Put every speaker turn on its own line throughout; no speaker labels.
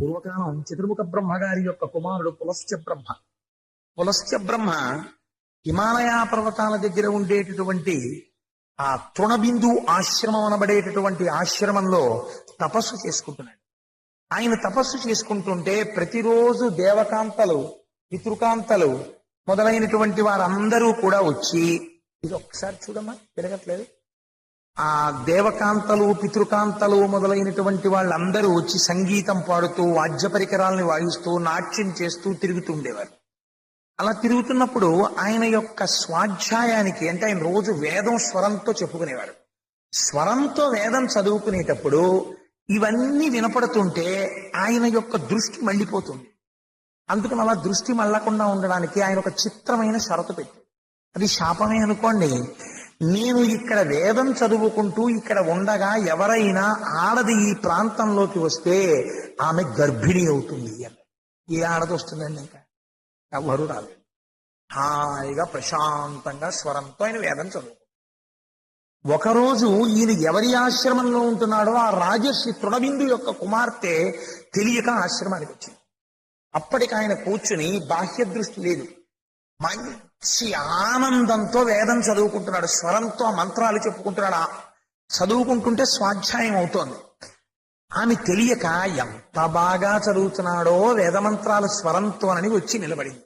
పూర్వకాలం చతుర్ముఖ బ్రహ్మగారి యొక్క కుమారుడు పులస్త్య బ్రహ్మ. పులస్త్య బ్రహ్మ హిమాలయ పర్వతాల దగ్గర ఉండేటటువంటి ఆ తృణబిందు ఆశ్రమం అనబడేటటువంటి ఆశ్రమంలో తపస్సు చేసుకుంటున్నాడు. ఆయన తపస్సు చేసుకుంటుంటే ప్రతిరోజు దేవకాంతలు పితృకాంతలు మొదలైనటువంటి వారందరూ కూడా వచ్చి ఇది ఒక్కసారి చూడమ్మా తిరగట్లేదు. ఆ దేవకాంతలు పితృకాంతలు మొదలైనటువంటి వాళ్ళందరూ వచ్చి సంగీతం పాడుతూ వాద్య పరికరాలని వాయిస్తూ నాట్యం చేస్తూ తిరుగుతుండేవారు. అలా తిరుగుతున్నప్పుడు ఆయన యొక్క స్వాధ్యాయానికి అంటే ఆయన రోజు వేదం స్వరంతో చెప్పుకునేవారు. స్వరంతో వేదం చదువుకునేటప్పుడు ఇవన్నీ వినపడుతుంటే ఆయన యొక్క దృష్టి మళ్ళీపోతుంది. అందుకని అలా దృష్టి మళ్ళకుండా ఉండడానికి ఆయన ఒక చిత్రమైన షరతు పెట్టి అది శాపమే అనుకోండి నేను ఇక్కడ వేదం చదువుకుంటూ ఇక్కడ ఉండగా ఎవరైనా ఆడది ఈ ప్రాంతంలోకి వస్తే ఆమె గర్భిణి అవుతుంది అని ఏ ఆడది వస్తుందండి ఇంకా? ఎవరు రాదు హాయిగా ప్రశాంతంగా స్వరంతో ఆయన వేదం చదువు ఒకరోజు ఈయన ఎవరి ఆశ్రమంలో ఉంటున్నాడో ఆ రాజర్షి తృణబిందు యొక్క కుమార్తె తెలియక ఆశ్రమానికి వచ్చింది. అప్పటికి ఆయన కూర్చుని బాహ్య దృష్టి లేదు. మంచి ఆనందంతో వేదం చదువుకుంటున్నాడు స్వరంతో మంత్రాలు చెప్పుకుంటున్నాడు. చదువుకుంటుంటే స్వాధ్యాయం అవుతోంది. ఆమె తెలియక ఎంత బాగా చదువుతున్నాడో వేదమంత్రాలు స్వరంతోనని వచ్చి నిలబడింది.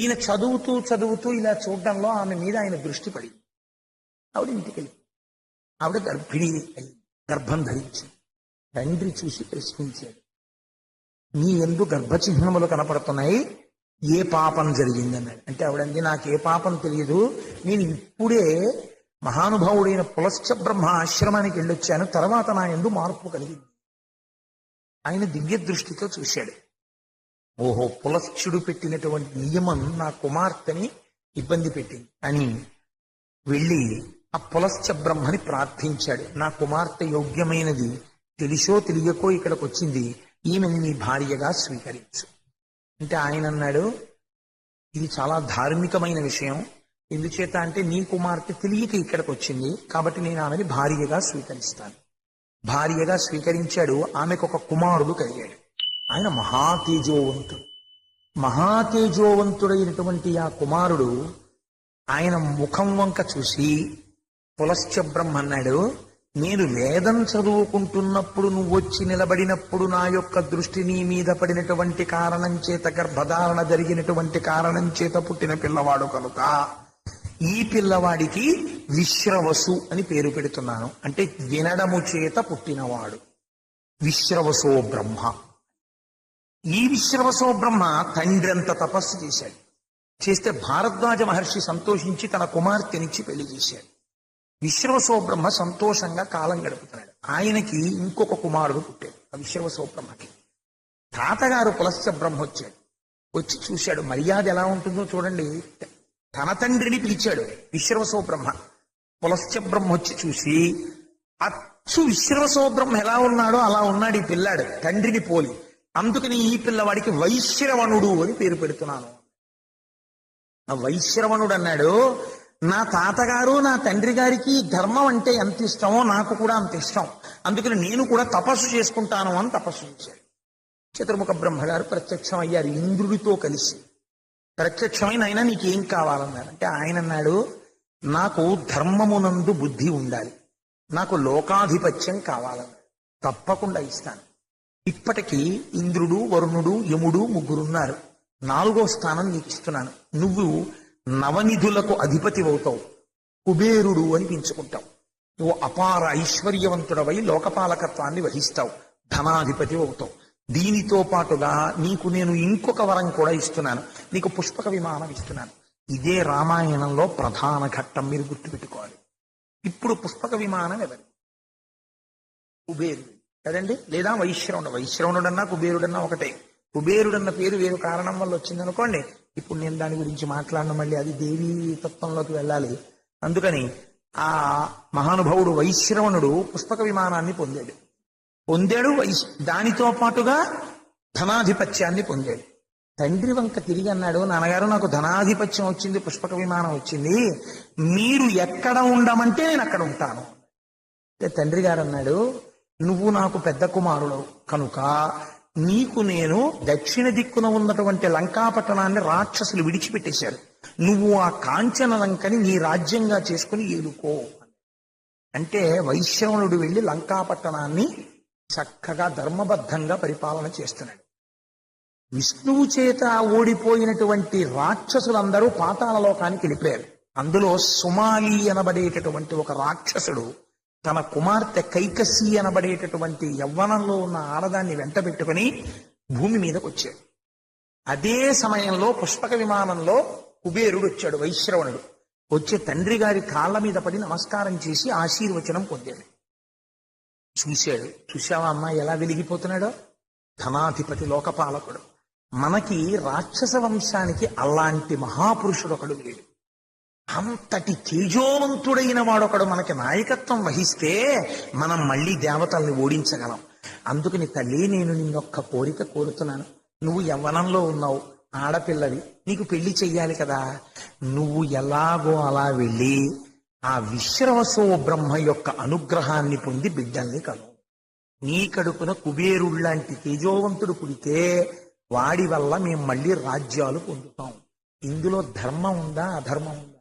ఈయన చదువుతూ చదువుతూ ఇలా చూడడంలో ఆమె మీద ఆయన దృష్టి పడింది ఆవిడ ఇంటికి వెళ్ళి ఆవిడ గర్భిణి అయింది గర్భం ధరించి తండ్రి చూసి ప్రశ్నించాడు. నీ ఎందు గర్భచిహ్నములు కనపడుతున్నాయి. ఏ పాపం జరిగిందన్నాడు. అంటే ఆవిడంది నాకు ఏ పాపం తెలియదు నేను ఇప్పుడే మహానుభావుడైన పులశ్చ బ్రహ్మ ఆశ్రమానికి వెళ్ళొచ్చాను. తర్వాత నా ఎందు మార్పు కలిగింది. ఆయన దివ్య దృష్టితో చూశాడు. ఓహో పులశ్చుడు పెట్టినటువంటి నియమం నా కుమార్తెని ఇబ్బంది పెట్టింది. అని వెళ్ళి ఆ పులశ్చ బ్రహ్మని ప్రార్థించాడు. నా కుమార్తె యోగ్యమైనది. తెలిసో తెలియకో ఇక్కడికి వచ్చింది ఈమెని నీ భార్యగా స్వీకరించు. అంటే ఆయన అన్నాడు ఇది చాలా ధార్మికమైన విషయం. ఎందుచేత అంటే నీ కుమార్తె తెలియక ఇక్కడికి వచ్చింది కాబట్టి నేను ఆమెని భార్యగా స్వీకరిస్తాను. భార్యగా స్వీకరించాడు ఆమెకు ఒక కుమారుడు కలిగాడు. ఆయన మహాతేజోవంతుడు. మహాతేజోవంతుడైనటువంటి ఆ కుమారుడు ఆయన ముఖం వంక చూసి పులశ్చ బ్రహ్మ అన్నాడు నేను వేదం చదువుకుంటున్నప్పుడు నువ్వు వచ్చి నిలబడినప్పుడు నా యొక్క దృష్టి నీ మీద పడినటువంటి కారణం చేత గర్భధారణ జరిగినటువంటి కారణం చేత పుట్టిన పిల్లవాడు కనుక ఈ పిల్లవాడికి విశ్రవసు అని పేరు పెడుతున్నాను. అంటే వినడము చేత పుట్టినవాడు. విశ్రవసో బ్రహ్మ. ఈ విశ్రవసో బ్రహ్మ తండ్రి అంత తపస్సు చేశాడు. చేస్తే భారద్వాజ మహర్షి సంతోషించి తన కుమార్తెనిచ్చి పెళ్ళి చేశాడు. విశ్రవసో బ్రహ్మ సంతోషంగా కాలం గడుపుతున్నాడు. ఆయనకి ఇంకొక కుమారుడు పుట్టాడు. ఆ విశ్రవసో బ్రహ్మకి తాతగారు పులస్య బ్రహ్మ వచ్చాడు వచ్చి చూశాడు. మర్యాద ఎలా ఉంటుందో చూడండి. తన తండ్రిని పిలిచాడు. విశ్రవసో బ్రహ్మ పులస్య బ్రహ్మ వచ్చి చూసి అచ్చు విశ్రవసో బ్రహ్మ ఎలా ఉన్నాడో అలా ఉన్నాడు ఈ పిల్లాడు. తండ్రిని పోలి. అందుకని ఈ పిల్లవాడికి వైశ్రవణుడు అని పేరు పెడుతున్నాను. ఆ వైశ్రవణుడు అన్నాడు నా తాతగారు నా తండ్రి గారికి ధర్మం అంటే ఎంత ఇష్టమో నాకు కూడా అంత ఇష్టం. అందుకని నేను కూడా తపస్సు చేసుకుంటాను అని తపస్సు చేశారు. చతుర్ముఖ బ్రహ్మగారు ప్రత్యక్షం అయ్యారు ఇంద్రుడితో కలిసి. ప్రత్యక్షమైన ఆయన నీకేం కావాలన్నారు అంటే ఆయన అన్నాడు నాకు ధర్మమునందు బుద్ధి ఉండాలి. నాకు లోకాధిపత్యం కావాలన్నాడు. తప్పకుండా ఇస్తాను. ఇప్పటికీ ఇంద్రుడు వరుణుడు యముడు ముగ్గురున్నారు. నాలుగో స్థానం నీకు ఇస్తున్నాను నువ్వు నవనిధులకు అధిపతి అవుతావు. కుబేరుడు అని పెంచుకుంటావు నువ్వు అపార ఐశ్వర్యవంతుడవై లోకపాలకత్వాన్ని వహిస్తావు. ధనాధిపతి అవుతావు. దీనితో పాటుగా నీకు నేను ఇంకొక వరం కూడా ఇస్తున్నాను. నీకు పుష్పక విమానం ఇస్తున్నాను. ఇదే రామాయణంలో ప్రధాన ఘట్టం మీరు గుర్తుపెట్టుకోవాలి. ఇప్పుడు పుష్పక విమానం ఎవరి కుబేరుడు. కదండి? లేదా వైశ్రవణుడు. వైశ్రవణుడన్నా కుబేరుడన్నా ఒకటే. కుబేరుడన్న పేరు వేరు కారణం వల్ల వచ్చిందనుకోండి ఇప్పుడు నేను దాని గురించి మాట్లాడడం మళ్ళీ అది దేవీ తత్వంలోకి వెళ్ళాలి. అందుకని ఆ మహానుభావుడు వైశ్రవణుడు పుస్తక విమానాన్ని పొందాడు. పొందాడు వైశ్ దానితో పాటుగా ధనాధిపత్యాన్ని పొందాడు. తండ్రి వంక తిరిగి అన్నాడు నాన్నగారు నాకు ధనాధిపత్యం వచ్చింది పుష్పక విమానం వచ్చింది. మీరు ఎక్కడ ఉండమంటే నేను అక్కడ ఉంటాను. తండ్రి గారు అన్నాడు నువ్వు నాకు పెద్ద కుమారుడు కనుక నీకు నేను దక్షిణ దిక్కున ఉన్నటువంటి లంకాపట్టణాన్ని రాక్షసులు విడిచిపెట్టేశారు. నువ్వు ఆ కాంచన లంకని నీ రాజ్యంగా చేసుకుని ఏలుకో. అంటే వైశ్రవణుడు వెళ్ళి లంకాపట్టణాన్ని చక్కగా ధర్మబద్ధంగా పరిపాలన చేస్తున్నాడు. విష్ణువు చేత ఓడిపోయినటువంటి రాక్షసులందరూ పాతాళలోకానికి వెళ్ళిపోయారు. అందులో సుమాలి అనబడేటటువంటి ఒక రాక్షసుడు తన కుమార్తె కైకసి అనబడేటటువంటి యవ్వనంలో ఉన్న ఆడదాన్ని వెంట పెట్టుకుని భూమి మీదకు వచ్చాడు అదే సమయంలో పుష్పక విమానంలో కుబేరుడు వచ్చాడు వైశ్రవణుడు. వచ్చే తండ్రి గారి కాళ్ళ మీద పడి నమస్కారం చేసి ఆశీర్వచనం పొందాడు. చూశాడు చూశావా అమ్మా ఎలా వెలిగిపోతున్నాడో? ధనాధిపతి లోకపాలకుడు. మనకి రాక్షస వంశానికి అలాంటి మహాపురుషుడు ఒకడు లేడు. అంతటి తేజోవంతుడైన వాడొకడు మనకి నాయకత్వం వహిస్తే మనం మళ్ళీ దేవతల్ని ఓడించగలం. అందుకని తల్లి నేను నిన్నొక్క కోరిక కోరుతున్నాను. నువ్వు యవ్వనంలో ఉన్నావు ఆడపిల్లవి నీకు పెళ్ళి చెయ్యాలి కదా. నువ్వు ఎలాగో అలా వెళ్ళి ఆ విశ్రవసో బ్రహ్మ యొక్క అనుగ్రహాన్ని పొంది బిడ్డల్ని కను. నీ కడుపున కుబేరుళ్ళాంటి తేజోవంతుడు పుడితే వాడి వల్ల మేము మళ్ళీ రాజ్యాలు పొందుతాం. ఇందులో ధర్మం ఉందా అధర్మం ఉందా?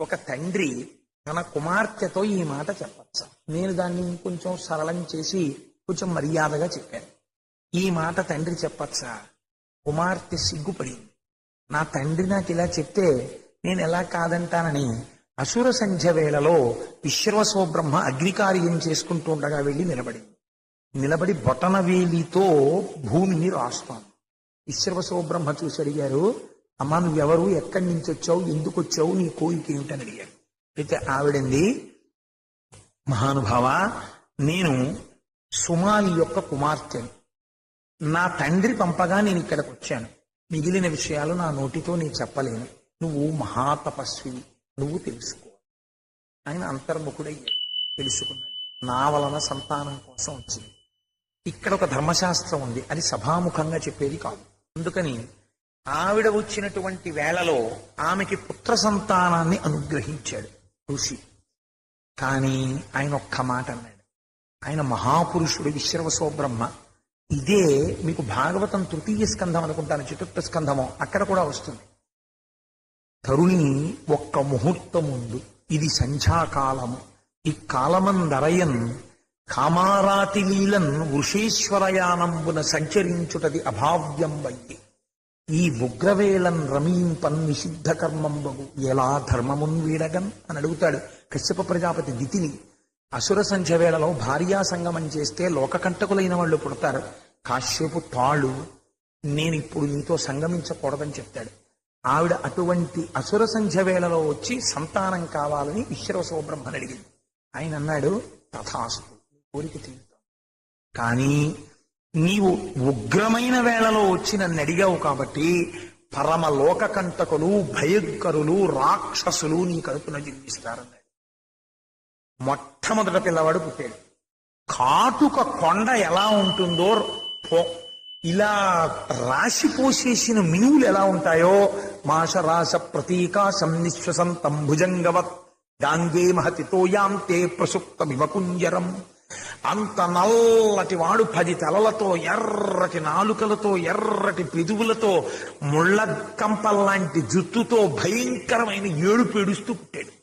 ఒక తండ్రి తన కుమార్తెతో ఈ మాట చెప్పచ్చు. నేను దాన్ని ఇంకొంచెం సరళం చేసి కొంచెం మర్యాదగా చెప్పాను. ఈ మాట తండ్రి చెప్పచ్చా? కుమార్తె సిగ్గుపడింది. నా తండ్రి నాకు ఇలా చెప్తే నేను ఎలా కాదంటానని అసుర సంధ్య వేళలో విశ్వసోబ్రహ్మ అగ్నికార్యం చేసుకుంటూ ఉండగా వెళ్ళి నిలబడింది. నిలబడి బొటనవేలితో భూమిని రాస్తాను విశ్వసోబ్రహ్మ చూసి అడిగారు అమ్మా నువ్వెవరు? ఎక్కడి నుంచి వచ్చావు ఎందుకు వచ్చావు నీ కోరిక ఏమిటని అడిగారు అయితే ఆవిడంది మహానుభావ నేను సుమాలి యొక్క కుమార్తెను. నా తండ్రి పంపగా నేను ఇక్కడికి వచ్చాను మిగిలిన విషయాలు నా నోటితో నేను చెప్పలేను. నువ్వు మహాతపస్వివి. నువ్వు తెలుసుకో. ఆయన అంతర్ముఖుడయ్యాడు. తెలుసుకున్నాడు. నా వలన సంతానం కోసం వచ్చింది. ఇక్కడ ఒక ధర్మశాస్త్రం ఉంది. అది సభాముఖంగా చెప్పేది కాదు. అందుకని ఆవిడ వచ్చినటువంటి వేళలో ఆమెకి పుత్ర సంతానాన్ని అనుగ్రహించాడు ఋషి. కానీ ఆయన ఒక్క మాట అన్నాడు. ఆయన మహాపురుషుడు విశ్రవసో బ్రహ్మ ఇదే మీకు భాగవతం తృతీయ స్కంధం అనుకుంటాను చతుర్థ స్కంధమో అక్కడ కూడా వస్తుంది. తరుణి ఒక్క ముహూర్తముందు ఇది సంధ్యాకాలము ఈ కాలమందరయన్ కామారాతి లీలన్ వృషేశ్వరయానంబున సంచరించుటది అభావ్యం వయ్యి ఈ ఉగ్రవేళం రమీంపన్ నిషిద్ధ కర్మంబగు ఎలా ధర్మమున్ వీడగన్ అని అడుగుతాడు కశ్యప ప్రజాపతి దితిని. అసుర సంధ్య వేళలో భార్యా సంగమం చేస్తే లోకకంటకులైన వాళ్ళు పుడతారు. కాశ్యపు తాళు నేను ఇప్పుడు నీతో సంగమించకూడదని చెప్తాడు. ఆవిడ అటువంటి అసుర సంధ్య వేళలో వచ్చి సంతానం కావాలని విశ్వసో బ్రహ్మని అడిగింది. ఆయన అన్నాడు తథాస్తు కోరిక తీరుతాం కానీ నీవు ఉగ్రమైన వేళలో వచ్చి నన్ను అడిగావు కాబట్టి పరమ లోకకంటకులు భయంకరులు రాక్షసులు నీ కడుపున జన్మిస్తారన్నాడు. మొట్టమొదట పిల్లవాడు పుట్టాడు. కాటుక కొండ ఎలా ఉంటుందో ఇలా రాశి పోసేసిన మినువులు ఎలా ఉంటాయో మాషరాస ప్రతీకాశం నిశ్వసంతం భుజంగవత్ గాంగే మహతితో యాంతే ప్రసుప్త వివకుంజరం అంత నల్లటి వాడు పది తలలతో ఎర్రటి నాలుకలతో ఎర్రటి పెదువులతో ముళ్ళ కంపల్లాంటి జుత్తుతో భయంకరమైన ఏడుపు ఏడుస్తూ పుట్టాడు.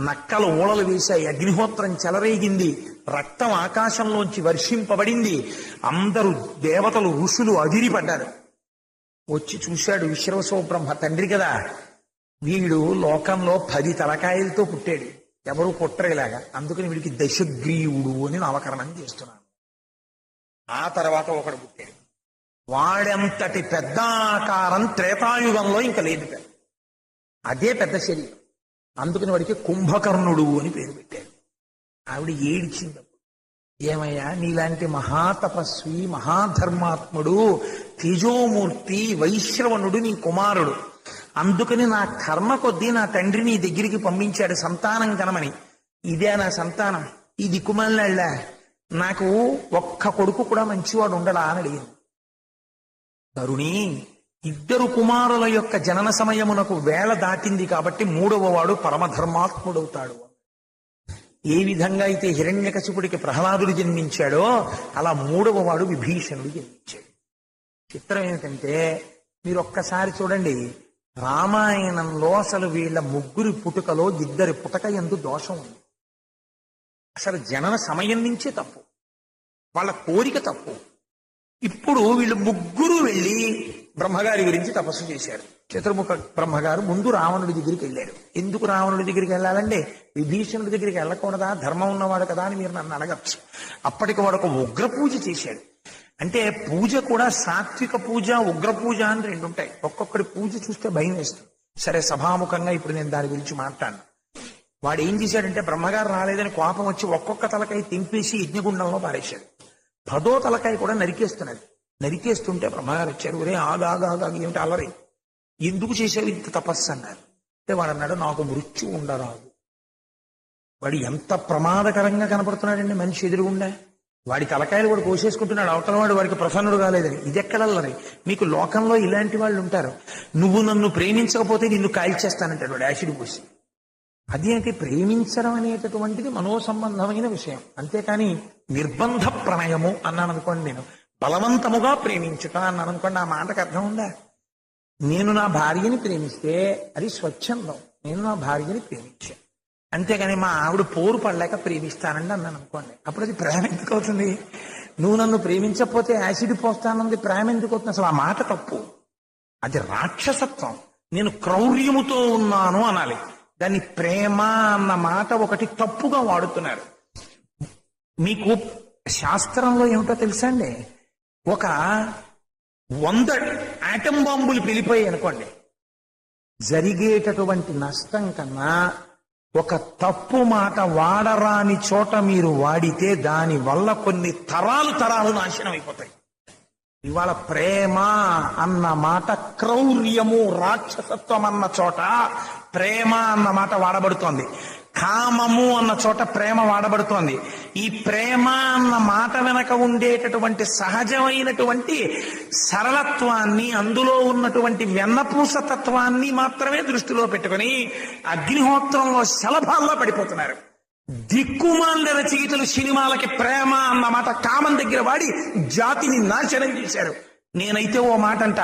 నక్కలు ఊళలు వేశాయి అగ్నిహోత్రం చెలరేగింది రక్తం ఆకాశంలోంచి వర్షింపబడింది అందరూ దేవతలు ఋషులు అదిరిపడ్డారు. వచ్చి చూశాడు విశ్వసో బ్రహ్మ తండ్రి కదా. వీడు లోకంలో పది తలకాయలతో పుట్టాడు. ఎవరు పుట్టరేలాగా అందుకని వీడికి దశగ్రీవుడు అని నామకరణం చేస్తున్నాను ఆ తర్వాత ఒకడు పుట్టాడు. వాడెంతటి పెద్ద ఆకారం త్రేతాయుగంలో ఇంకా లేదు పెద్ద. అదే పెద్ద శరీరం. అందుకని వాడికి కుంభకర్ణుడు అని పేరు పెట్టాడు. ఆవిడ ఏడిచింది ఏమయ్యా నీలాంటి మహాతపస్వి మహాధర్మాత్ముడు తేజోమూర్తి వైశ్రవణుడు నీ కుమారుడు అందుకని నా కర్మ కొద్దీ నా తండ్రి నీ దగ్గరికి పంపించాడు సంతానం కనమని. ఇదే నా సంతానం. ఈ దిక్కుమాలినాళ్ళ నాకు ఒక్క కొడుకు కూడా మంచివాడు ఉండడా అని అడిగింది. తరుణి ఇద్దరు కుమారుల యొక్క జనన సమయమునకు వేళ దాటింది కాబట్టి మూడవ వాడు పరమధర్మాత్ముడవుతాడు. ఏ విధంగా అయితే హిరణ్యకశిపుడికి ప్రహ్లాదుడు జన్మించాడో అలా మూడవ వాడు విభీషణుడు జన్మించాడు. చిత్రం ఏమిటంటే మీరు ఒక్కసారి చూడండి రామాయణంలో అసలు వీళ్ళ ముగ్గురి పుట్టుకలో ఇద్దరి పుటక ఎందు దోషం ఉంది. అసలు జనన సమయం నుంచే తప్పు. వాళ్ళ కోరిక తప్పు. ఇప్పుడు వీళ్ళు ముగ్గురు వెళ్ళి బ్రహ్మగారి గురించి తపస్సు చేశారు. చతుర్ముఖ బ్రహ్మగారు ముందు రావణుడి దగ్గరికి వెళ్ళారు. ఎందుకు రావణుడి దగ్గరికి వెళ్ళాలండి? విభీషణుడి దగ్గరికి వెళ్ళకూడదా? ధర్మం ఉన్నవాడు కదా అని మీరు నన్ను అడగచ్చు. అప్పటికి వాడు ఒక ఉగ్ర పూజ చేశాడు. అంటే పూజ కూడా సాత్విక పూజ ఉగ్ర పూజ అని రెండు ఉంటాయి. ఒక్కొక్కడి పూజ చూస్తే భయం వేస్తుంది. సరే సభాముఖంగా ఇప్పుడు నేను దాని గురించి మాట్లాడను. వాడు ఏం చేశాడంటే బ్రహ్మగారు రాలేదని కోపం వచ్చి ఒక్కొక్క తలకాయ తింపేసి యజ్ఞగుండంలో పారేశాడు. పదో తలకాయ కూడా నరికేస్తున్నాడు నరికేస్తుంటే బ్రహ్మగారు వచ్చారు ఒరే ఆగాగాగా ఏమిటి అల్లరి ఎందుకు చేశావు ఇంత తపస్సు? అన్నారు. అంటే వాడు అన్నాడు నాకు మృత్యు ఉండరాదు. వాడు ఎంత ప్రమాదకరంగా కనపడుతున్నాడండి మనిషి ఎదురుగుండా? వాడి తలకాయలు కూడా కోసేసుకుంటున్నాడు అవతల వాడు వాడికి ప్రసన్నుడు కాలేదని. ఇది ఎక్కడల్లరి మీకు లోకంలో ఇలాంటి వాళ్ళు ఉంటారు. నువ్వు నన్ను ప్రేమించకపోతే నిన్ను కాల్చేస్తానంటాడు వాడు యాసిడ్ పోసి. అదేంటి ప్రేమించడం అనేటటువంటిది మనోసంబంధమైన విషయం. అంతేకాని నిర్బంధ ప్రణయము అన్నాను అనుకోండి నేను. బలవంతముగా ప్రేమించుట అన్నాను అనుకోండి ఆ మాటకు అర్థం ఉందా? నేను నా భార్యని ప్రేమిస్తే అది స్వచ్ఛందం. నేను నా భార్యని ప్రేమించాను. అంతేగాని మా ఆవిడ పోరు పడలేక ప్రేమిస్తానండి అన్నాను అనుకోండి. అప్పుడు అది ప్రేమ ఎందుకు అవుతుంది? నువ్వు నన్ను ప్రేమించకపోతే యాసిడ్ పోస్తానంది ప్రేమ ఎందుకు అవుతుంది? అసలు ఆ మాట తప్పు. అది రాక్షసత్వం. నేను క్రౌర్యముతో ఉన్నాను అనాలి. దాన్ని ప్రేమ అన్న మాట ఒకటి తప్పుగా వాడుతున్నారు. మీకు శాస్త్రంలో ఏమిటో తెలుసా అండి? ఒక వంద ఆటం బాంబులు పిలిపోయాయి అనుకోండి. జరిగేటటువంటి నష్టం కన్నా ఒక తప్పు మాట వాడరాని చోట మీరు వాడితే దాని వల్ల కొన్ని తరాలు తరాలు నాశనం అయిపోతాయి. ఇవాళ ప్రేమ అన్న మాట క్రౌర్యము రాక్షసత్వం అన్న చోట ప్రేమ అన్న మాట వాడబడుతోంది. కామము అన్న చోట ప్రేమ వాడబడుతోంది. ఈ ప్రేమ అన్న మాట వెనక ఉండేటటువంటి సహజమైనటువంటి సరళత్వాన్ని అందులో ఉన్నటువంటి వెన్నపూస తత్వాన్ని మాత్రమే దృష్టిలో పెట్టుకొని అగ్నిహోత్రంలో శలభాల్లో పడిపోతున్నారు. దిక్కుమాల రచయితలు సినిమాలకి ప్రేమ అన్న మాట కామం దగ్గర వాడి జాతిని నాశనం చేశారు. నేనైతే ఓ మాట అంట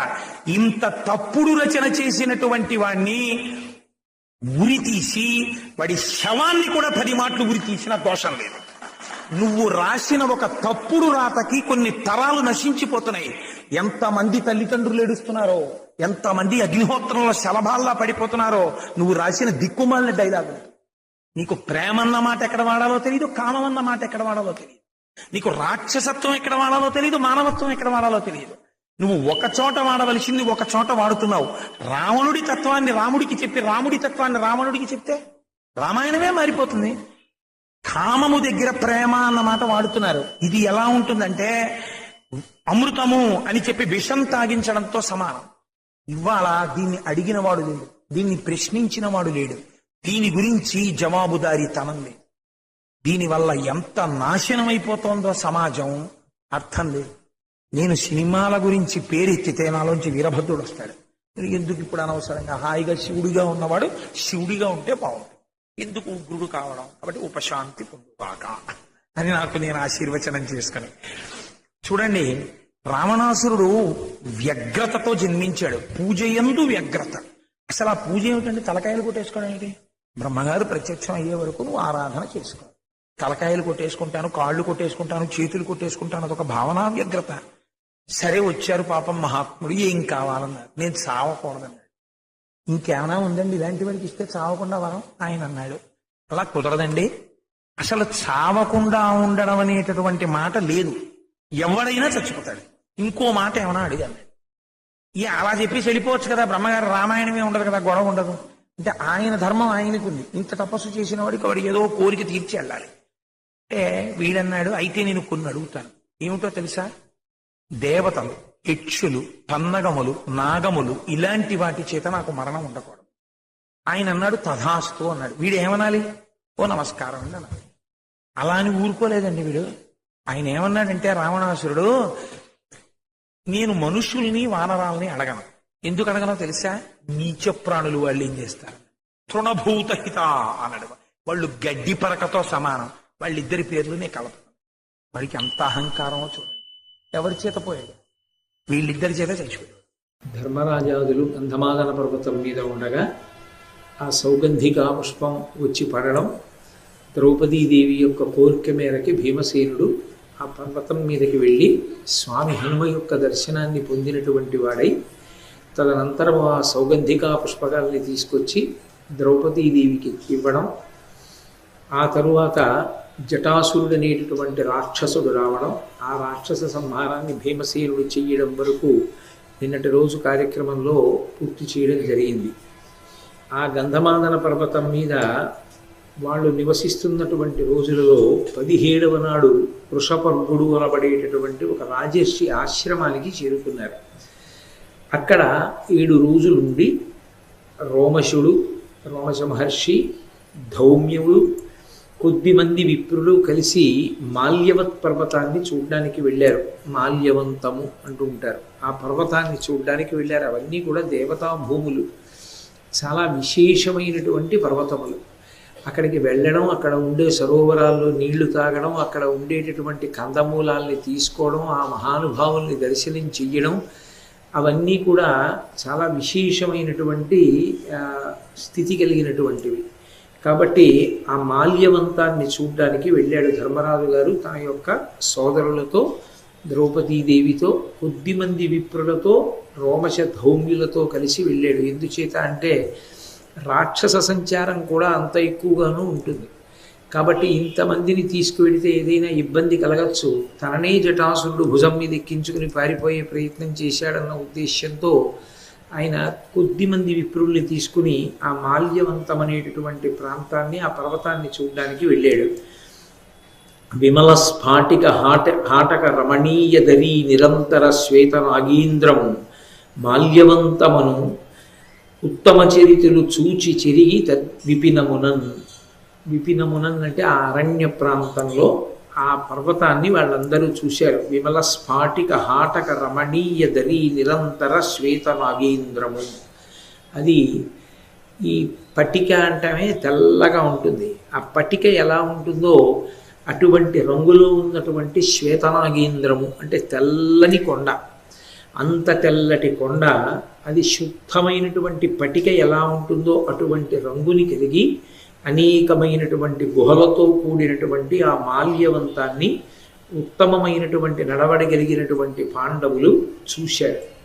ఇంత తప్పుడు రచన చేసినటువంటి వాణ్ణి ఉరి తీసి వాడి శవాన్ని కూడా పది మాటలు ఉరి తీసిన దోషం లేదు. నువ్వు రాసిన ఒక తప్పుడు రాతకి కొన్ని తరాలు నశించిపోతున్నాయి. ఎంతమంది తల్లిదండ్రులు ఏడుస్తున్నారో ఎంతమంది అగ్నిహోత్రంలో శలభాల్లా పడిపోతున్నారో నువ్వు రాసిన దిక్కుమాలిన డైలాగు నీకు ప్రేమ అన్న మాట ఎక్కడ వాడాలో తెలియదు కామం అన్న మాట ఎక్కడ వాడాలో తెలియదు నీకు రాక్షసత్వం ఎక్కడ వాడాలో తెలియదు మానవత్వం ఎక్కడ వాడాలో తెలియదు నువ్వు ఒక చోట వాడవలసింది ఒక చోట వాడుతున్నావు. రావణుడి తత్వాన్ని రాముడికి చెప్పి రాముడి తత్వాన్ని రావణుడికి చెప్తే రామాయణమే మారిపోతుంది. కామము దగ్గర ప్రేమ అన్న మాట వాడుతున్నారు. ఇది ఎలా ఉంటుందంటే అమృతము అని చెప్పి విషం తాగించడంతో సమానం. ఇవాళ దీన్ని అడిగిన వాడు లేడు. దీన్ని ప్రశ్నించిన వాడు లేడు. దీని గురించి జవాబుదారి తనం లేదు. దీనివల్ల ఎంత నాశనం అయిపోతోందో సమాజం అర్థం లేదు. నేను సినిమాల గురించి పేరెత్తితే నాలోంచి వీరభద్రుడు వస్తాడు. ఎందుకు ఇప్పుడు అనవసరంగా హాయిగా శివుడిగా ఉన్నవాడు శివుడిగా ఉంటే బాగుంటుంది. ఎందుకు ఉగ్రుడు కావడం? కాబట్టి ఉపశాంతి పొందుగాక. అని నాకు నేను ఆశీర్వచనం చేసుకుని. చూడండి రావణాసురుడు వ్యగ్రతతో జన్మించాడు. పూజ ఎందు వ్యగ్రత. అసలు ఆ పూజ ఏమిటంటే తలకాయలు కొట్టేసుకోవడం ఏంటి బ్రహ్మగారు ప్రత్యక్షం అయ్యే వరకు నువ్వు ఆరాధన చేసుకో. తలకాయలు కొట్టేసుకుంటాను కాళ్ళు కొట్టేసుకుంటాను చేతులు కొట్టేసుకుంటాను అదొక భావన వ్యగ్రత. సరే వచ్చారు పాపం మహాత్ముడు ఏం కావాలన్నారు? నేను చావకూడదన్నాడు. ఇంకేమైనా ఉందండి? ఇలాంటి వాడికి ఇస్తే చావకుండా వరం? ఆయన అన్నాడు. అలా కుదరదండి. అసలు చావకుండా ఉండడం అనేటటువంటి మాట లేదు. ఎవడైనా చచ్చిపోతాడు. ఇంకో మాట ఏమైనా అడిగాను. ఈ అలా చెప్పేసి వెళ్ళిపోవచ్చు కదా బ్రహ్మగారు రామాయణమే ఉండదు కదా గొడవ ఉండదు. అంటే ఆయన ధర్మం ఆయనకు ఉంది. ఇంత తపస్సు చేసిన వాడికి వాడు ఏదో కోరిక తీర్చి వెళ్ళాలి. అంటే వీడన్నాడు అయితే నేను కొన్ని అడుగుతాను. ఏమిటో తెలుసా? దేవతలు యక్షులు పన్నగములు నాగములు ఇలాంటి వాటి చేత నాకు మరణం ఉండకూడదు. ఆయన అన్నాడు తథాస్తు అన్నాడు. వీడు ఏమనాలి? ఓ నమస్కారం అండి అన్నాడు. అలా అని ఊరుకోలేదండి వీడు. ఆయన ఏమన్నాడంటే రావణాసురుడు నేను మనుషుల్ని వానరాల్ని అడగను. ఎందుకు అడగనో తెలుసా? నీచ ప్రాణులు వాళ్ళు ఏం చేస్తారు? తృణభూతహిత అనడు అన్నాడు. వాళ్ళు గడ్డి పరకతో సమానం. వాళ్ళిద్దరి పేర్లు నేను కలప వాడికి అంత అహంకారమో చూడండి. ఎవరి చేత పోయాడు? వీళ్ళిద్దరి చేత చచ్చిపోయాడు
ధర్మరాజాదులు గంధమాదన పర్వతం మీద ఉండగా ఆ సౌగంధిక పుష్పం వచ్చి పడడం ద్రౌపదీదేవి యొక్క కోరిక మేరకి భీమసేనుడు ఆ పర్వతం మీదకి వెళ్ళి స్వామి హనుమ యొక్క దర్శనాన్ని పొందినటువంటి వాడై తదనంతరం ఆ సౌగంధిక పుష్పకాలని తీసుకొచ్చి ద్రౌపదీదేవికి ఇవ్వడం ఆ తరువాత జటాసురుడు అనేటటువంటి రాక్షసుడు రావడం ఆ రాక్షస సంహారాన్ని భీమసేనుడు చేయడం వరకు నిన్నటి రోజు కార్యక్రమంలో పూర్తి చేయడం జరిగింది. ఆ గంధమాదన పర్వతం మీద వాళ్ళు నివసిస్తున్నటువంటి రోజులలో పదిహేడవ నాడు వృషపర్గుడు అనబడేటటువంటి ఒక రాజర్షి ఆశ్రమానికి చేరుకున్నారు. అక్కడ ఏడు రోజులుండి రోమశుడు రోమశ మహర్షి ధౌమ్యుడు కొద్దిమంది విప్రులు కలిసి మాల్యవత్ పర్వతాన్ని చూడడానికి వెళ్ళారు. మాల్యవంతము అంటూ ఉంటారు. ఆ పర్వతాన్ని చూడడానికి వెళ్ళారు. అవన్నీ కూడా దేవతా భూములు. చాలా విశేషమైనటువంటి పర్వతములు. అక్కడికి వెళ్ళడం అక్కడ ఉండే సరోవరాల్లో నీళ్ళు తాగడం అక్కడ ఉండేటటువంటి కందమూలాల్ని తీసుకోవడం ఆ మహానుభావుల్ని దర్శనం చెయ్యడం అవన్నీ కూడా చాలా విశేషమైనటువంటి స్థితి కలిగినటువంటివి. కాబట్టి ఆ మాల్యవంతాన్ని చూడ్డానికి వెళ్ళాడు ధర్మరాజు గారు తన యొక్క సోదరులతో ద్రౌపదీదేవితో కొద్దిమంది విప్రులతో రోమశ ధౌమ్యులతో కలిసి వెళ్ళాడు. ఎందుచేత అంటే రాక్షస సంచారం కూడా అంత ఎక్కువగానూ ఉంటుంది. కాబట్టి ఇంతమందిని తీసుకువెడితే ఏదైనా ఇబ్బంది కలగచ్చు. తననే జటాసురుడు భుజం మీద ఎక్కించుకుని పారిపోయే ప్రయత్నం చేశాడన్న ఉద్దేశ్యంతో ఆయన కొద్దిమంది విప్రుల్ని తీసుకుని ఆ మాల్యవంతం అనేటటువంటి ప్రాంతాన్ని ఆ పర్వతాన్ని చూడడానికి వెళ్ళాడు. విమల స్ఫాటిక హాట హాటక రమణీయ దరీ నిరంతర శ్వేత నాగీంద్రము మాల్యవంతమను ఉత్తమ చరితులు చూచి చెరిగి తద్ విపినమునన్. విపినమునన్ అంటే ఆ అరణ్య ప్రాంతంలో ఆ పర్వతాన్ని వాళ్ళందరూ చూశారు. విమల స్ఫాటిక హాటక రమణీయ దరి నిరంతర శ్వేత నాగేంద్రము. అది ఈ పట్టిక అంటమే తెల్లగా ఉంటుంది. ఆ పట్టిక ఎలా ఉంటుందో అటువంటి రంగులో ఉన్నటువంటి శ్వేతనాగేంద్రము అంటే తెల్లని కొండ. అంత తెల్లటి కొండ అది శుద్ధమైనటువంటి పటిక ఎలా ఉంటుందో అటువంటి రంగుని కలిగి అనేకమైనటువంటి గుహలతో కూడినటువంటి ఆ మాల్యవంతాన్ని ఉత్తమమైనటువంటి నడవడగలిగినటువంటి పాండవులు చూశారు.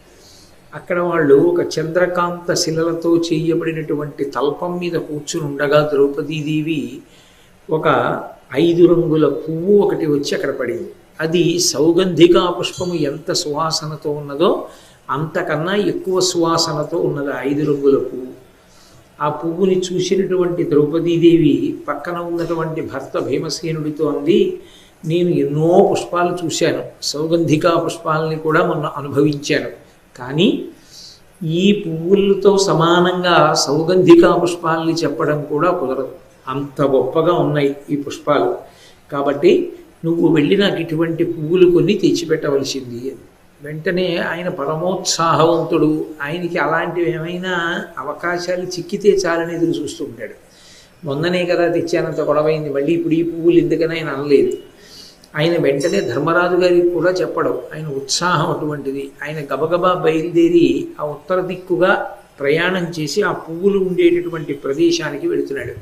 అక్కడ వాళ్ళు ఒక చంద్రకాంత శిలలతో చేయబడినటువంటి తల్పం మీద కూర్చుని ఉండగా ద్రౌపదీదేవి ఒక ఐదు రంగుల పువ్వు ఒకటి వచ్చి అక్కడ పడింది. అది సౌగంధికా పుష్పము ఎంత సువాసనతో ఉన్నదో అంతకన్నా ఎక్కువ సువాసనతో ఉన్నది ఐదు రంగుల పువ్వు. ఆ పువ్వుని చూసినటువంటి ద్రౌపదీదేవి పక్కన ఉన్నటువంటి భర్త భీమసేనుడితో అంది నేను ఎన్నో పుష్పాలు చూశాను. సౌగంధికా పుష్పాలని కూడా మొన్న అనుభవించాను. కానీ ఈ పువ్వులతో సమానంగా సౌగంధికా పుష్పాలని చెప్పడం కూడా కుదరదు. అంత గొప్పగా ఉన్నాయి ఈ పుష్పాలు. కాబట్టి నువ్వు వెళ్ళి నాకు ఇటువంటి పువ్వులు కొన్ని తెచ్చిపెట్టవలసింది అని. వెంటనే ఆయన పరమోత్సాహవంతుడు. ఆయనకి అలాంటివి ఏమైనా అవకాశాలు చిక్కితే చాలని ఎదురు చూస్తూ ఉంటాడు. మొన్ననే కదా తెచ్చానంత గొడవైంది. మళ్ళీ ఇప్పుడు ఈ పువ్వులు ఎందుకని ఆయన అనలేదు. ఆయన వెంటనే ధర్మరాజు గారికి కూడా చెప్పడం. ఆయన ఉత్సాహం అటువంటిది. ఆయన గబగబా బయలుదేరి ఆ ఉత్తర దిక్కుగా ప్రయాణం చేసి ఆ పువ్వులు ఉండేటటువంటి ప్రదేశానికి వెళుతున్నాడు.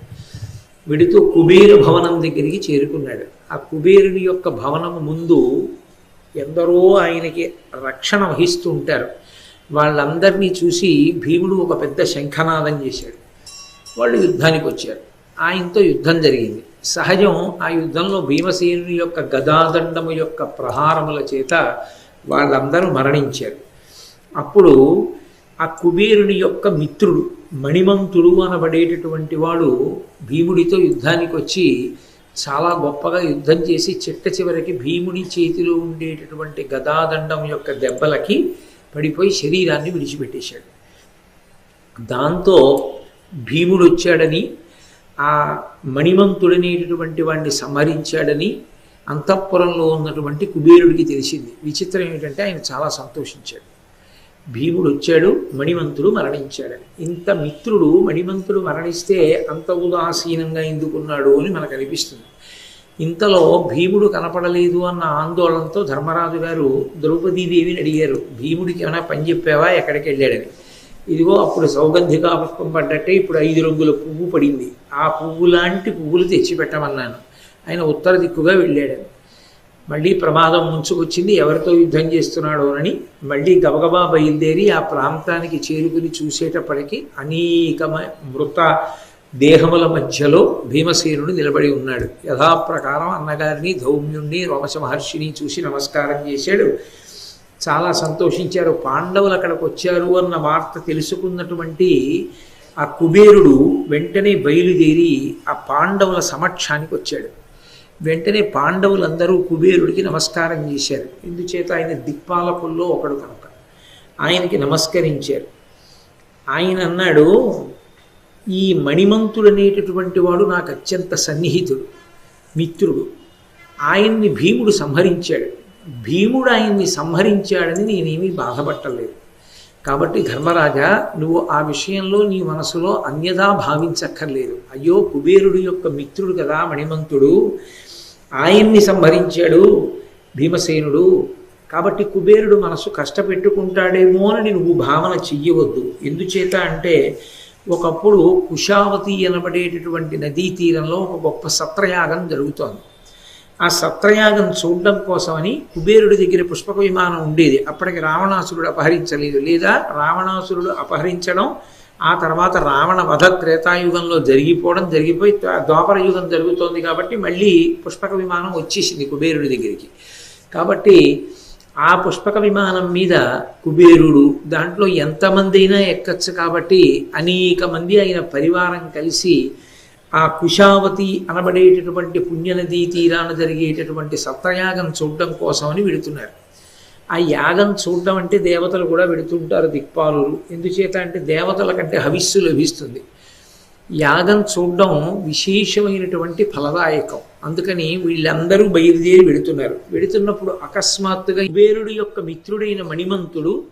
వెడుతూ కుబేర భవనం దగ్గరికి చేరుకున్నాడు. ఆ కుబేరుని యొక్క భవనం ముందు ఎందరో ఆయనకి రక్షణ వహిస్తూ ఉంటారు వాళ్ళందరినీ చూసి భీముడు ఒక పెద్ద శంఖనాదం చేశాడు. వాళ్ళు యుద్ధానికి వచ్చారు. ఆయనతో యుద్ధం జరిగింది. సహజం ఆ యుద్ధంలో భీమసేనుని యొక్క గదాదండము యొక్క ప్రహారముల చేత వాళ్ళందరూ మరణించారు. అప్పుడు ఆ కుబేరుని యొక్క మిత్రుడు మణిమంతుడు అనబడేటటువంటి వాడు భీముడితో యుద్ధానికి వచ్చి చాలా గొప్పగా యుద్ధం చేసి చిట్ట చివరికి భీముడి చేతిలో ఉండేటటువంటి గదాదండం యొక్క దెబ్బలకి పడిపోయి శరీరాన్ని విడిచిపెట్టేశాడు. దాంతో భీముడు వచ్చాడని ఆ మణిమంతుడనేటటువంటి వాడిని సంహరించాడని అంతఃపురంలో ఉన్నటువంటి కుబేరుడికి తెలిసింది. విచిత్రం ఏమిటంటే ఆయన చాలా సంతోషించాడు. భీముడు వచ్చాడు మణిమంతుడు మరణించాడు. ఇంత మిత్రుడు మణిమంతుడు మరణిస్తే అంత ఉదాసీనంగా ఎందుకున్నాడు అని మనకు అనిపిస్తుంది. ఇంతలో భీముడు కనపడలేదు అన్న ఆందోళనతో ధర్మరాజు గారు ద్రౌపదీదేవిని అడిగారు భీముడికి ఏమైనా పని చెప్పావా? ఎక్కడికి వెళ్ళాడని ఇదిగో అప్పుడు సౌగంధికా పుష్పం పడ్డట్టే ఇప్పుడు ఐదు రంగుల పువ్వు పడింది. ఆ పువ్వు లాంటి పువ్వులు తెచ్చిపెట్టమన్నాను ఆయన ఉత్తర దిక్కుగా వెళ్ళాడని మళ్ళీ ప్రమాదం ముంచుకొచ్చింది ఎవరితో యుద్ధం చేస్తున్నాడో అని మళ్ళీ గబగబా బయలుదేరి ఆ ప్రాంతానికి చేరుకుని చూసేటప్పటికి అనేక మృత దేహముల మధ్యలో భీమసేనుడు నిలబడి ఉన్నాడు. యథాప్రకారం అన్నగారిని ధౌమ్యుణ్ణి రోమశ మహర్షిని చూసి నమస్కారం చేశాడు. చాలా సంతోషించారు. పాండవులు అక్కడికి వచ్చారు అన్న వార్త తెలుసుకున్నటువంటి ఆ కుబేరుడు వెంటనే బయలుదేరి ఆ పాండవుల సమక్షానికి వచ్చాడు. వెంటనే పాండవులందరూ కుబేరుడికి నమస్కారం చేశారు. ఎందుచేత ఆయన దిక్పాలకుల్లో ఒకడు కనుక. ఆయనకి నమస్కరించారు. ఆయన అన్నాడు ఈ మణిమంతుడు అనేటటువంటి వాడు నాకు అత్యంత సన్నిహితుడు మిత్రుడు. ఆయన్ని భీముడు సంహరించాడు. భీముడు ఆయన్ని సంహరించాడని నేనేమీ బాధపట్టలేదు. కాబట్టి ధర్మరాజా నువ్వు ఆ విషయంలో నీ మనసులో అన్యదా భావించక్కర్లేదు. అయ్యో కుబేరుడు యొక్క మిత్రుడు కదా మణిమంతుడు. ఆయన్ని సంహరించాడు భీమసేనుడు. కాబట్టి కుబేరుడు మనసు కష్టపెట్టుకుంటాడేమో అని నువ్వు భావన చెయ్యవద్దు. ఎందుచేత అంటే ఒకప్పుడు కుషావతి అనబడేటటువంటి నదీ తీరంలో ఒక గొప్ప సత్రయాగం జరుగుతోంది. ఆ సత్రయాగం చూడడం కోసమని కుబేరుడి దగ్గర పుష్పక విమానం ఉండేది. అప్పటికి రావణాసురుడు అపహరించలేదు. లేదా రావణాసురుడు అపహరించడం ఆ తర్వాత రావణ వధ త్రేతాయుగంలో జరిగిపోవడం జరిగిపోయి ద్వాపర యుగం జరుగుతోంది కాబట్టి మళ్ళీ పుష్పక విమానం వచ్చేసింది కుబేరుడి దగ్గరికి. కాబట్టి ఆ పుష్పక విమానం మీద కుబేరుడు దాంట్లో ఎంతమంది అయినా ఎక్కచ్చు కాబట్టి అనేక మంది ఆయన పరివారం కలిసి ఆ కుషావతి అనబడేటటువంటి పుణ్యనదీ తీరాన జరిగేటటువంటి సత్రయాగం చూడడం కోసమని వెళుతున్నారు ఆ యాగం చూడడం అంటే దేవతలు కూడా వెడుతుంటారు దిక్పాలు ఎందుచేత అంటే దేవతల కంటే హవిస్సు లభిస్తుంది. యాగం చూడడం విశేషమైనటువంటి ఫలదాయకం. అందుకని వీళ్ళందరూ బయలుదేరి వెడుతున్నారు. వెడుతున్నప్పుడు అకస్మాత్తుగా కుబేరుడి యొక్క మిత్రుడైన మణిమంతుడు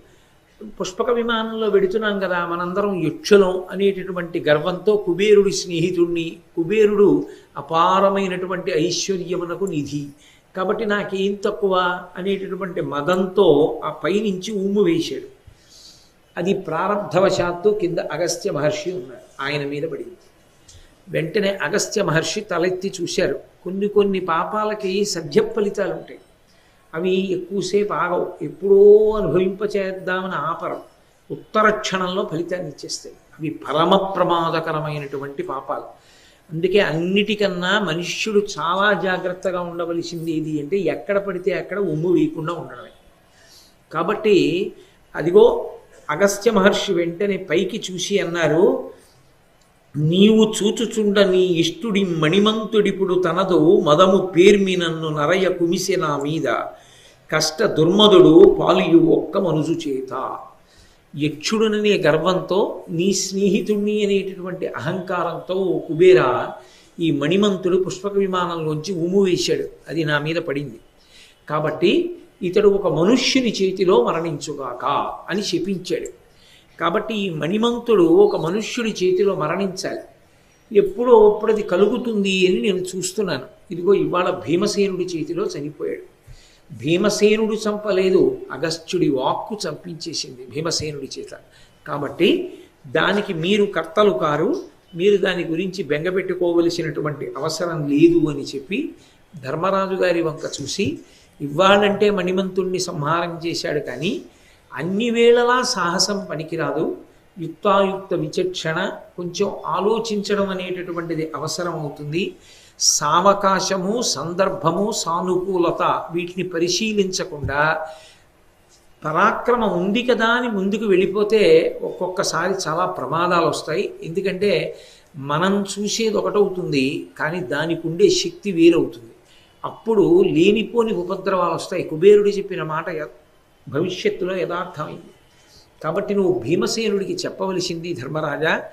పుష్పక విమానంలో వెడుతున్నాం కదా మనందరం యక్షులం అనేటటువంటి గర్వంతో కుబేరుడి స్నేహితుడిని కుబేరుడు అపారమైనటువంటి ఐశ్వర్యమునకు నిధి. కాబట్టి నాకేం తక్కువ అనేటటువంటి మదంతో ఆ పైనుంచి ఉమ్ము వేశాడు. అది ప్రారంధవశాత్తు కింద అగస్త్య మహర్షి ఉన్నాడు ఆయన మీద పడింది. వెంటనే అగస్త్య మహర్షి తలెత్తి చూశారు. కొన్ని కొన్ని పాపాలకి సభ్య ఫలితాలు ఉంటాయి అవి ఎక్కువసేపు ఆగవు. ఎప్పుడో అనుభవింపచేద్దామని ఆపరం. ఉత్తర క్షణంలో ఫలితాన్ని ఇచ్చేస్తాయి. అవి పరమ ప్రమాదకరమైనటువంటి పాపాలు. అందుకే అన్నిటికన్నా మనుష్యుడు చాలా జాగ్రత్తగా ఉండవలసింది ఏది అంటే ఎక్కడ పడితే అక్కడ ఉమ్ము వేయకుండా ఉండడమే. కాబట్టి అదిగో అగస్త్య మహర్షి వెంటనే పైకి చూసి అన్నారు నీవు చూచుచుండ నీ ఇష్టుడి మణిమంతుడిపుడు తనదు మదము పేర్మి నన్ను నరయ కుమిసె నా మీద. కష్ట దుర్మదుడు పాలియు ఒక్క మనుజు చేత. యక్షుడుననే గర్వంతో నీ స్నేహితుణ్ణి అనేటటువంటి అహంకారంతో ఓ కుబేర ఈ మణిమంతుడు పుష్పక విమానంలోంచి ఉము వేశాడు. అది నా మీద పడింది. కాబట్టి ఇతడు ఒక మనుష్యుని చేతిలో మరణించుగాక అని శపించాడు కాబట్టి ఈ మణిమంతుడు ఒక మనుష్యుడి చేతిలో మరణించాలి. ఎప్పుడో అప్పుడు అది కలుగుతుంది అని నేను చూస్తున్నాను. ఇదిగో ఇవాళ భీమసేనుడి చేతిలో చనిపోయాడు. భీమసేనుడు చంపలేదు అగస్త్యుడి వాక్కు చంపించేసింది భీమసేనుడి చేత. కాబట్టి దానికి మీరు కర్తలు కారు మీరు దాని గురించి బెంగపెట్టుకోవలసినటువంటి అవసరం లేదు అని చెప్పి ధర్మరాజు గారి వంక చూసి ఇవ్వాలంటే మణిమంతుణ్ణి సంహారం చేశాడు కానీ అన్ని వేళలా సాహసం పనికిరాదు యుక్తాయుక్త విచక్షణ కొంచెం ఆలోచించడం అనేటటువంటిది అవసరం అవుతుంది. సావకాశము సందర్భము సానుకూలత వీటిని పరిశీలించకుండా పరాక్రమం ఉంది కదా అని ముందుకు వెళ్ళిపోతే ఒక్కొక్కసారి చాలా ప్రమాదాలు వస్తాయి. ఎందుకంటే మనం చూసేది ఒకటవుతుంది కానీ దానికి ఉండే శక్తి వేరవుతుంది. అప్పుడు లేనిపోని ఉపద్రవాలు వస్తాయి. కుబేరుడు చెప్పిన మాట భవిష్యత్తులో యథార్థమైంది. కాబట్టి నువ్వు భీమసేనుడికి చెప్పవలసింది ధర్మరాజా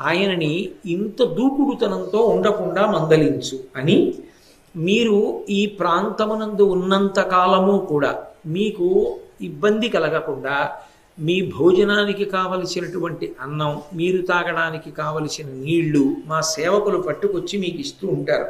ఆయనని ఇంత దూకుడుతనంతో ఉండకుండా మందలించు అని మీరు ఈ ప్రాంతమునందు ఉన్నంత కాలము కూడా మీకు ఇబ్బంది కలగకుండా మీ భోజనానికి కావలసినటువంటి అన్నం మీరు తాగడానికి కావలసిన నీళ్ళు మా సేవకులు పట్టుకొచ్చి మీకు ఇస్తూ ఉంటారు.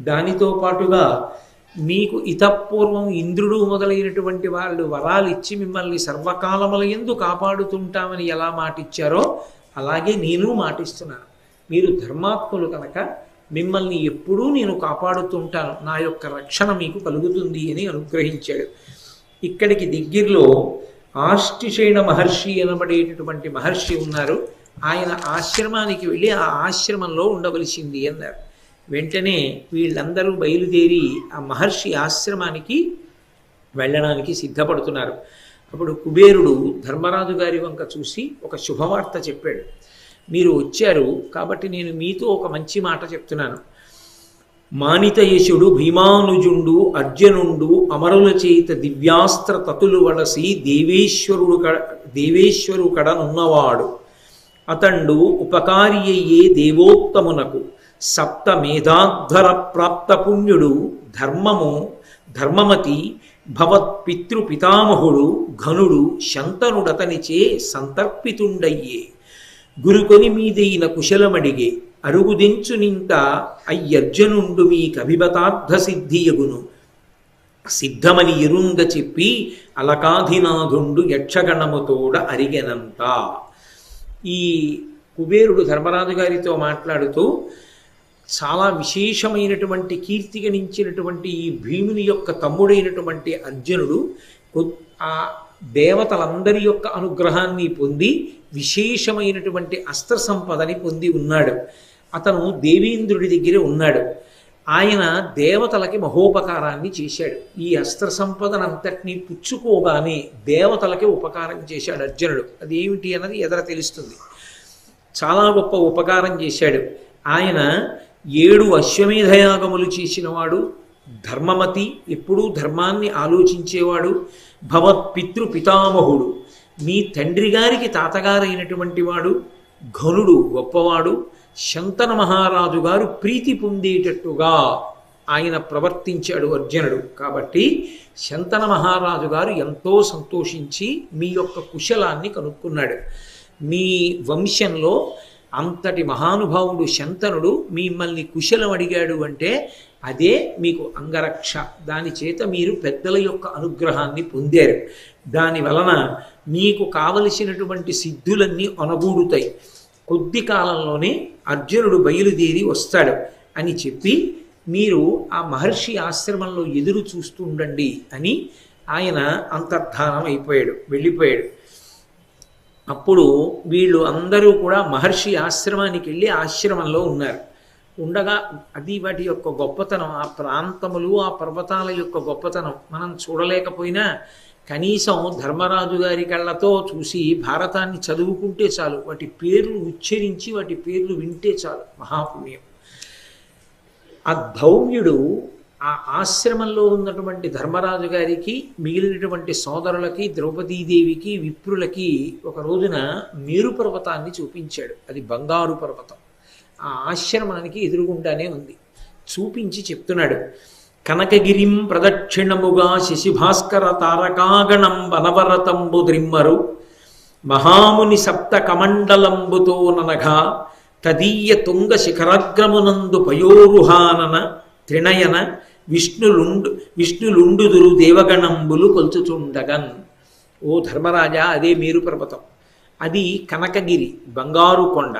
దానితో పాటుగా మీకు ఇతపూర్వం ఇంద్రుడు మొదలైనటువంటి వాళ్ళు వరాలు ఇచ్చి మిమ్మల్ని సర్వకాలముల ఎందు కాపాడుతుంటామని ఎలా మాటిచ్చారో అలాగే నేను మాటిస్తున్నాను. మీరు ధర్మాత్ములు కనుక మిమ్మల్ని ఎప్పుడూ నేను కాపాడుతుంటాను. నా యొక్క రక్షణ మీకు కలుగుతుంది అని అనుగ్రహించాడు. ఇక్కడికి దగ్గరలో ఆష్టిషేణ మహర్షి అనబడేటటువంటి మహర్షి ఉన్నారు. ఆయన ఆశ్రమానికి వెళ్ళి ఆ ఆశ్రమంలో ఉండవలసింది అన్నారు. వెంటనే వీళ్ళందరూ బయలుదేరి ఆ మహర్షి ఆశ్రమానికి వెళ్ళడానికి సిద్ధపడుతున్నారు. అప్పుడు కుబేరుడు ధర్మరాజు గారి వంక చూసి ఒక శుభవార్త చెప్పాడు. మీరు వచ్చారు కాబట్టి నేను మీతో ఒక మంచి మాట చెప్తున్నాను. మానితయశుడు భీమానుజుండు అర్జునుండు అమరుల చేత దివ్యాస్త్ర తతులు వలసి దేవేశ్వరుడు కడ దేవేశ్వరు కడనున్నవాడు. అతండు ఉపకారి అయ్యే దేవోత్తమునకు. సప్త మేధాధ్వర ప్రాప్త పుణ్యుడు ధర్మము ధర్మమతి భవత్పితృపితామహుడు ఘనుడు శంతనుడతనిచే సంతర్పితుండయ్యే. గురుకొని మీదైన కుశలమడిగే అరుగుదించునింత అయ్యర్జనుండు మీకభిమతార్థ సిద్ధియగును సిద్ధమని ఎరుంగ చెప్పి అలకాధినాథుండు యక్షగణముతోడ అరిగెనంత. ఈ కుబేరుడు ధర్మరాజు గారితో మాట్లాడుతూ చాలా విశేషమైనటువంటి కీర్తి గణించినటువంటి ఈ భీముని యొక్క తమ్ముడైనటువంటి అర్జునుడు ఆ దేవతలందరి యొక్క అనుగ్రహాన్ని పొంది విశేషమైనటువంటి అస్త్ర సంపదని పొంది ఉన్నాడు. అతను దేవేంద్రుడి దగ్గర ఉన్నాడు. ఆయన దేవతలకి మహోపకారాన్ని చేశాడు. ఈ అస్త్ర సంపదనంతటినీ పుచ్చుకోగానే దేవతలకి ఉపకారం చేశాడు అర్జునుడు. ఏమిటి అన్నది ఎదర తెలుస్తుంది. చాలా గొప్ప ఉపకారం చేశాడు. ఆయన ఏడు అశ్వమేధయాగములు చేసినవాడు ధర్మమతి ఎప్పుడూ ధర్మాన్ని ఆలోచించేవాడు భవత్ పితృ పితామహుడు. మీ తండ్రి గారికి తాతగారైనటువంటి వాడు ఘనుడు గొప్పవాడు శంతన మహారాజు గారు ప్రీతి పొందేటట్టుగా ఆయన ప్రవర్తించాడు అర్జునుడు. కాబట్టి శంతన మహారాజు గారు ఎంతో సంతోషించి మీ యొక్క కుశలాన్ని కనుక్కున్నాడు. మీ వంశంలో అంతటి మహానుభావుడు శంతనుడు మిమ్మల్ని కుశలం అడిగాడు అంటే అదే మీకు అంగరక్ష. దాని చేత మీరు పెద్దల యొక్క అనుగ్రహాన్ని పొందారు. దాని వలన మీకు కావలసినటువంటి సిద్ధులన్నీ అనగూడుతాయి. కొద్ది కాలంలోనే అర్జునుడు బయలుదేరి వస్తాడు అని చెప్పి మీరు ఆ మహర్షి ఆశ్రమంలో ఎదురు చూస్తుండండి అని ఆయన అంతర్ధానం అయిపోయాడు వెళ్ళిపోయాడు. అప్పుడు వీళ్ళు అందరూ కూడా మహర్షి ఆశ్రమానికి వెళ్ళి ఆశ్రమంలో ఉన్నారు. ఉండగా అది వాటి యొక్క గొప్పతనం ఆ ప్రాంతములు ఆ పర్వతాల యొక్క గొప్పతనం మనం చూడలేకపోయినా కనీసం ధర్మరాజు గారి కళ్ళతో చూసి భారతాన్ని చదువుకుంటే చాలు వాటి పేర్లు ఉచ్చరించి వాటి పేర్లు వింటే చాలు మహాపుణ్యం. ఆ ధౌమ్యుడు ఆ ఆశ్రమంలో ఉన్నటువంటి ధర్మరాజు గారికి మిగిలినటువంటి సోదరులకి ద్రౌపదీదేవికి విప్రులకి ఒక రోజున మేరు పర్వతాన్ని చూపించాడు. అది బంగారు పర్వతం. ఆ ఆశ్రమానికి ఎదురుగుండానే ఉంది. చూపించి చెప్తున్నాడు. కనకగిరిం ప్రదక్షిణముగా శశిభాస్కర తారకాగణం వనవరతంబు ద్రిమ్మరు మహాముని సప్త కమండలంబుతో ననగా తదీయ తుంగ శిఖరాగ్రమునందు పయోరుహానన. త్రినయన. విష్ణులుండు విష్ణులుండుదురు దేవగణంబులు కొలుచుచుండగన్. ఓ ధర్మరాజా అదే మేరు పర్వతం. అది కనకగిరి బంగారు కొండ.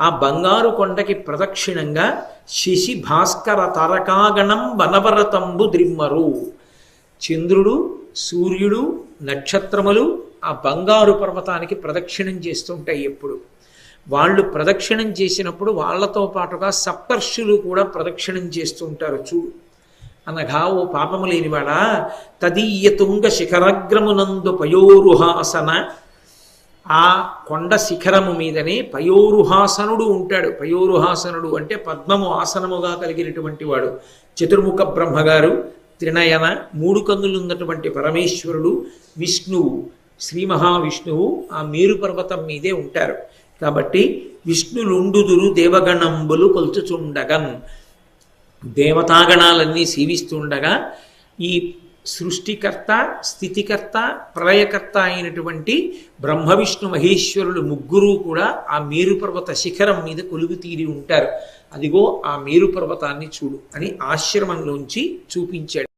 ఆ బంగారు కొండకి ప్రదక్షిణంగా శశి భాస్కర తారకాగణం వనవరతంబు ద్రిమ్మరు. చంద్రుడు సూర్యుడు నక్షత్రములు ఆ బంగారు పర్వతానికి ప్రదక్షిణం చేస్తుంటాయి ఎప్పుడు. వాళ్ళు ప్రదక్షిణం చేసినప్పుడు వాళ్ళతో పాటుగా సప్తర్షులు కూడా ప్రదక్షిణం చేస్తుంటారు చూడు. అనగా ఓ పాపము లేనివాడా తదీయ తుంగ శిఖరగ్రమునందు పయోరుహాసన. ఆ కొండ శిఖరము మీదనే పయోరుహాసనుడు ఉంటాడు. పయోరుహాసనుడు అంటే పద్మము ఆసనముగా కలిగినటువంటి వాడు. చతుర్ముఖ బ్రహ్మగారు త్రినయన మూడు కన్నులు ఉన్నటువంటి పరమేశ్వరుడు విష్ణువు శ్రీ మహావిష్ణువు ఆ మేరు పర్వతం మీదే ఉంటారు. కాబట్టి విష్ణులుండుదురు దేవగణంబులు కొలుచుచుండగన్ దేవతాగణాలన్నీ సేవిస్తుండగా ఈ సృష్టికర్త స్థితికర్త ప్రళయకర్త అయినటువంటి బ్రహ్మ విష్ణు మహేశ్వరులు ముగ్గురు కూడా ఆ మేరుపర్వత శిఖరం మీద కొలుగు తీరి ఉంటారు. అదిగో ఆ మేరుపర్వతాన్ని చూడు అని ఆశ్రమంలోంచి చూపించాడు.